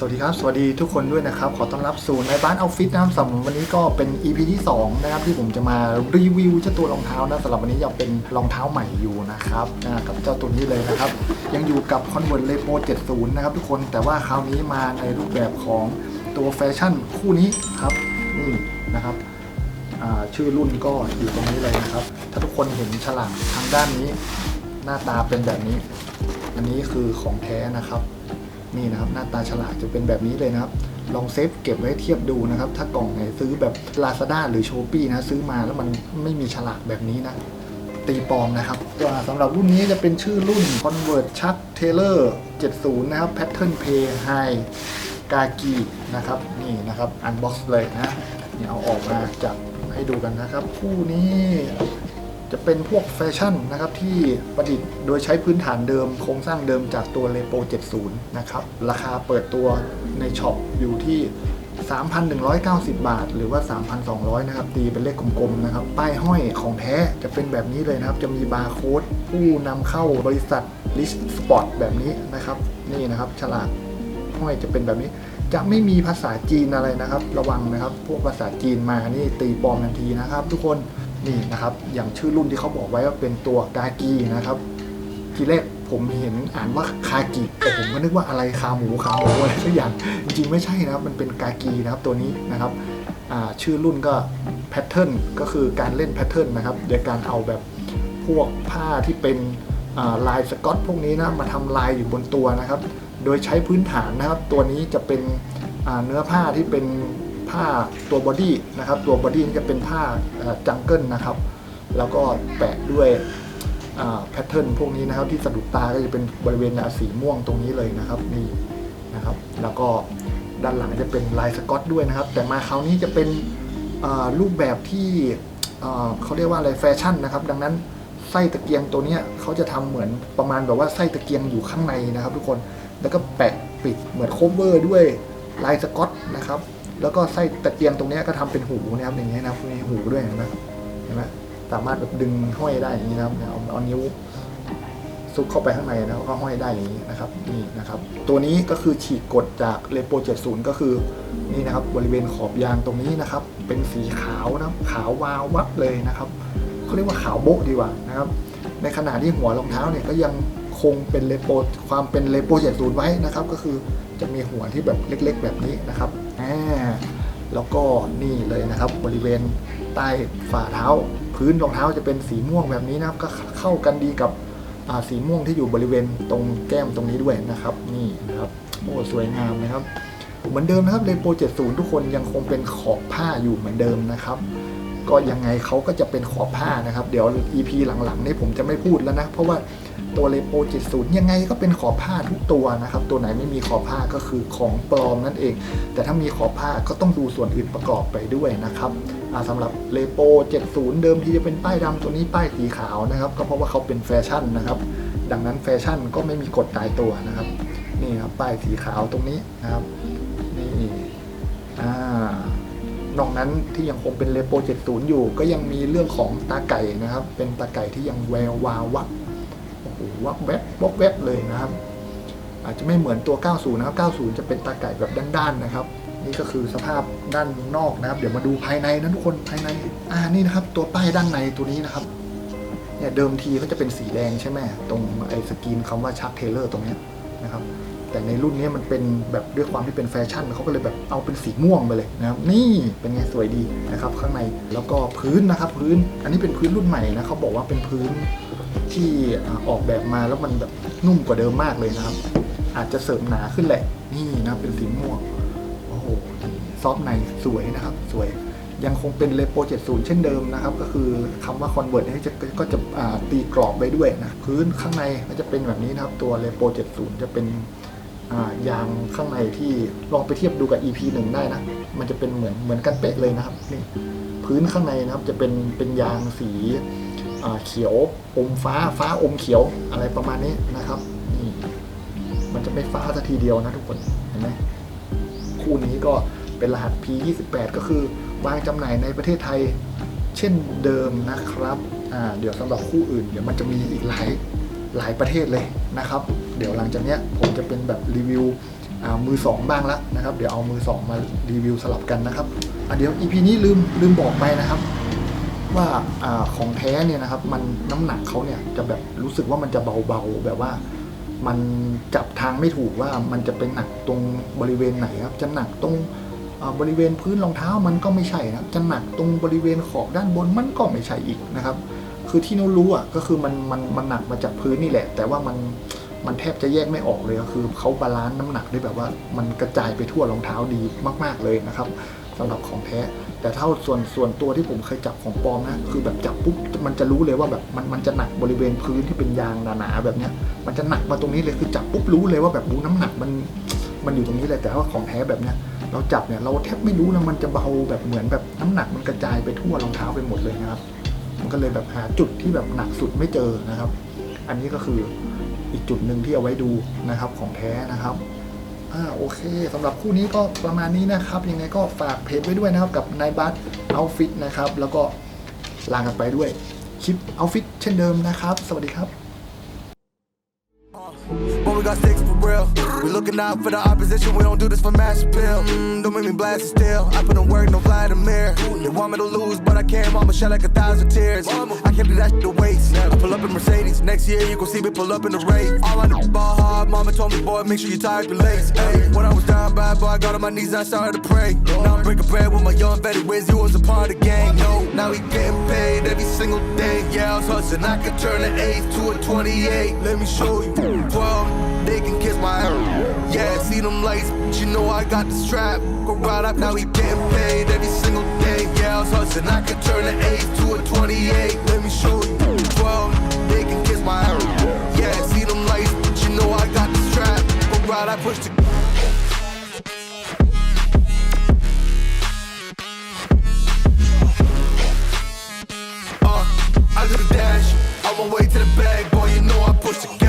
สวัสดีครับ สวัสดีทุกคนด้วยนะครับ ขอต้อนรับสู่ในบ้านออฟฟิศนะครับสำหรับวันนี้ก็เป็น EP ที่ 2 นะครับ ที่ผมจะมารีวิวเจ้าตัวรองเท้านะสำหรับวันนี้ยังเป็นรองเท้าใหม่อยู่นะครับกับเจ้าตัวนี้เลยนะครับ ยังอยู่กับ Convert Repo 70 นะครับทุกคนแต่ว่าคราวนี้มาในรูปแบบของตัวแฟชั่นคู่นี้ครับนี่นะครับชื่อรุ่นก็อยู่ตรงนี้เลยนะครับ ถ้าทุกคนเห็นฉลากทางด้านนี้ หน้าตาเป็นแบบนี้ อันนี้คือของแท้นะครับ นี่นะครับหน้าตาฉลากจะเป็นแบบนี้เลยนะครับ ลองเซฟเก็บไว้เทียบดูนะครับ ถ้ากล่องไหนซื้อแบบ Lazada หรือ s h ป p e e นะซื้อมาแล้วมันไม่มีฉลากแบบนี้นะตีปอมนะครับตัวสำหรับรุ่นนี้จะเป็นชื่อรุ่น Convert Chuck Taylor 70 นะครับ Pattern Pay High กากีนะครับนี่นะครับอันบ็อกซ์เลยนะนี่เอาออกมาจับให้ดูกันนะครับ คู่นี้ จะเป็นพวกแฟชั่นนะครับที่ประดิษฐ์โดยใช้พื้นฐานเดิมโครงสร้างเดิมจากตัว Repo 70 นะครับ ราคาเปิดตัวในช็อปอยู่ที่ 3,190 บาท หรือว่า 3,200 นะครับ ตีเป็นเลขกลมๆนะครับ ป้ายห้อยของแท้จะเป็นแบบนี้เลยนะครับ จะมีบาร์โค้ดผู้นำเข้าบริษัท List Sport แบบนี้นะครับ นี่นะครับฉลากห้อยจะเป็นแบบนี้จะไม่มีภาษาจีนอะไรนะครับ ระวังนะครับ พวกภาษาจีนมานี่ตีปลอมทันทีนะครับ ทุกคน นี่นะครับ อย่างชื่อรุ่นที่เขาบอกไว้ว่าเป็นตัวกากีนะครับ ทีแรกผมเห็นอ่านว่าคากิแต่ผมก็นึกว่าอะไรคาหมูคาหมูอะไรสักอย่างจริงๆไม่ใช่นะครับ มันเป็นกากีนะครับตัวนี้นะครับชื่อรุ่นก็แพทเทิร์นก็คือการเล่นแพทเทิร์นนะครับโดยการเอาแบบพวกผ้าที่เป็นลายสกอตพวกนี้นะมาทำลายอยู่บนตัวนะครับ โดยใช้พื้นฐานนะครับ ตัวนี้จะเป็นเนื้อผ้าที่เป็น ผ้าตัวบอดี้นะครับตัวบอดี้นี้จะเป็นผ้าจังเกิลนะครับ แล้วก็แปะด้วยแพทเทิร์นพวกนี้นะครับที่สะดุดตาก็จะเป็นบริเวณสีม่วงตรงนี้เลยนะครับนี่นะครับ แล้วก็ด้านหลังจะเป็นลายสกอตด้วยนะครับ แต่มาคราวนี้จะเป็นรูปแบบที่เขาเรียกว่าอะไรแฟชั่นนะครับ ดังนั้นไส้ตะเกียงตัวนี้เขาจะทำเหมือนประมาณแบบว่าไส้ตะเกียงอยู่ข้างในนะครับ ทุกคนแล้วก็แปะปิดเหมือนโคเวอร์ด้วยลายสกอตนะครับ แล้วก็ไส้ตะเกียงตรงนี้ก็ทำเป็นหูนะครับอย่างเงี้ยนะครับมีหูด้วยเห็นไหมเห็นไหมสามารถแบบดึงห้อยได้อย่างนี้นะครับเอาเอานิ้วซุกเข้าไปข้างในแล้วก็ห้อยได้อย่างนี้นะครับนี่นะครับ ตัวนี้ก็คือฉีกกดจากเลโป70 ก็คือนี่นะครับบริเวณขอบยางตรงนี้นะครับ เป็นสีขาวนะขาววาววับเลยนะครับเขาเรียกว่าขาวโบ๊ะดีกว่านะครับ ในขณะที่หัวรองเท้าเนี่ยก็ยังคงเป็นเลโปความเป็นเลโป70 ไว้นะครับ ก็คือ จะมีหัวที่แบบเล็กๆ แบบนี้นะครับแล้วก็นี่เลยนะครับบริเวณใต้ฝ่าเท้า พื้นรองเท้าจะเป็นสีม่วงแบบนี้นะครับ ก็เข้ากันดีกับสีม่วงที่อยู่บริเวณตรงแก้มตรงนี้ด้วยนะครับ นี่นะครับโอ้สวยงามนะครับ เหมือนเดิมนะครับเลโปร70 ทุกคนยังคงเป็นขอบผ้าอยู่เหมือนเดิมนะครับ ก็ยังไงเขาก็จะเป็นขอบผ้านะครับ เดี๋ยว EP หลังๆนี่ผมจะไม่พูดแล้วนะ เพราะว่าตัวเลโป70 ยังไงก็เป็นขอบผ้าทุกตัวนะครับ ตัวไหนไม่มีขอบผ้าก็คือของปลอมนั่นเอง แต่ถ้ามีขอบผ้าก็ต้องดูส่วนอื่นประกอบไปด้วยนะครับอ่าสำหรับเลโป70 เดิมทีจะเป็นป้ายดำตัวนี้ป้ายสีขาวนะครับ ก็เพราะว่าเขาเป็นแฟชั่นนะครับ ดังนั้นแฟชั่นก็ไม่มีกฎตายตัวนะครับ นี่ครับป้ายสีขาวตรงนี้นะครับ นี่อ่า นอกนั้นที่ยังคงเป็นเลโป70อยู่ ก็ยังมีเรื่องของตาไก่นะครับ เป็นตาไก่ที่ยังแวววาววับโอ้โหวับแวบวับแวบเลยนะครับ อาจจะไม่เหมือนตัว 90 นะครับ 90 จะเป็นตาไก่แบบด้านๆนะครับ นี่ก็คือสภาพด้านนอกนะครับ เดี๋ยวมาดูภายในนะทุกคนภายในอ่านี่นะครับ ตัวป้ายด้านในตัวนี้นะครับเนี่ยเดิมทีก็จะเป็นสีแดงใช่ไหมตรงไอ้สกรีนคำว่าชักเทเลอร์ตรงนี้นะครับ แต่ในรุ่นนี้มันเป็นแบบด้วยความที่เป็นแฟชั่นเขาก็เลยแบบเอาเป็นสีม่วงไปเลยนะครับนี่เป็นไงสวยดีนะครับข้างในแล้วก็พื้นนะครับพื้นอันนี้เป็นพื้นรุ่นใหม่นะเขาบอกว่าเป็นพื้นที่ออกแบบมาแล้วมันแบบนุ่มกว่าเดิมมากเลยนะครับ อาจจะเสริมหนาขึ้นแหละนี่นะเป็นสีม่วงโอ้โหซอฟในสวยนะครับสวยยังคงเป็นเลโป70 เช่นเดิมนะครับ ก็คือคำว่า convert นี่จะก็จะตีกรอบไว้ด้วยนะ พื้นข้างในก็จะเป็นแบบนี้นะครับ ตัวเลโป70 จะเป็น ยางข้างในที่ลองไปเทียบดูกับ EP 1 ได้นะ มันจะเป็นเหมือนเหมือนกันเป๊ะเลยนะครับนี่พื้นข้างในนะครับจะเป็นเป็นยางสีเขียวอมฟ้าฟ้าอมเขียวอะไรประมาณนี้นะครับนี่มันจะไม่ฟ้าสัทีเดียวนะทุกคนเห็นไหมคู่นี้ก็เป็นรหัส P28 ก็คือวางจำหน่ายในประเทศไทยเช่นเดิมนะครับ อ่า เดี๋ยวสำหรับคู่อื่น เดี๋ยวมันจะมีอีกหลายหลายประเทศเลยนะครับ เดี๋ยวหลังจากเนี้ยผมจะเป็นแบบรีวิวมือสองบ้างละนะครับ เดี๋ยวเอามือสองมารีวิวสลับกันนะครับเดี๋ยว EP นี้ลืมลืมบอกไปนะครับว่าอของแท้เนี่ยนะครับ มันน้ำหนักเขาเนี่ยจะแบบรู้สึกว่ามันจะเบาๆแบบว่า มันจับทางไม่ถูกว่ามันจะเป็นหนักตรงบริเวณไหนครับ จะหนักตรงบริเวณพื้นรองเท้ามันก็ไม่ใช่นะครับจะหนักตรงบริเวณขอบด้านบนมันก็ไม่ใช่อีกนะครับ คือที่เรารู้อะก็คือมันมันมันหนักมาจากพื้นนี่แหละ แต่ว่ามัน มันแทบจะแยกไม่ออกเลยก็คือเขาบาลานซ์น้ำหนักได้แบบว่า มันกระจายไปทั่วรองเท้าดีมาก ๆเลยนะครับสำหรับของแท้ แต่เท่าส่วนส่วนตัวที่ผมเคยจับของปลอมนะคือแบบจับปุ๊บมันจะรู้เลยว่าแบบมันมันจะหนักบริเวณพื้นที่เป็นยางหนาๆแบบเนี้ยมันจะหนักมาตรงนี้เลยคือจับปุ๊บรู้เลยว่าแบบบูน้ำหนักมันมันอยู่ตรงนี้เลยแต่ว่าของแท้แบบเนี้ยเราจับเนี่ยเราแทบไม่รู้นะมันจะเบาแบบเหมือนแบบน้ำหนักมันกระจายไปทั่วรองเท้าไปหมดเลยนะครับ มันก็เลยแบบหาจุดที่แบบหนักสุดไม่เจอนะครับ อันนี้ก็คือ อีกจุดหนึ่งที่เอาไว้ดูนะครับของแท้นะครับอ่าโอเคสำหรับคู่นี้ก็ประมาณนี้นะครับยังไงก็ฝากเพจไว้ด้วยนะครับกับนายบัสเอาฟิตนะครับแล้วก็ลากันไปด้วยคลิปเอาฟิตเช่นเดิมนะครับ สวัสดีครับ we got sticks for real. We looking out for the opposition. We don't do this for mass appeal. Mm, don't make me blast it still. I put in work, no Vladimir. They want me to lose, but I can't. Mama shed like a thousand tears. I can't do that shit to waste. I pull up in Mercedes. Next year you gon' see me pull up in the race. All I know ball hard. Mama told me, boy, make sure you tie your legs. Hey, when I was down bad, boy, I got on my knees I started to pray. Now I'm breaking bread with my young vet. Wins, you was a part of the game. No, now he getting paid every single day. Yeah, I was hustling. I could turn an eighth to a 28. Let me show you. 12, they can kiss my ass. Yeah, see them lights, but you know I got the strap. Go right up, now he getting paid every single day. Yeah, I was hustling. I could turn an eighth to a 28. Let me show you. 12, they can kiss my ass. Yeah, see them lights, but you know I got the strap. Go right, I push the Uh, I do the dash. On my way to the bag, boy, you know I push the gas.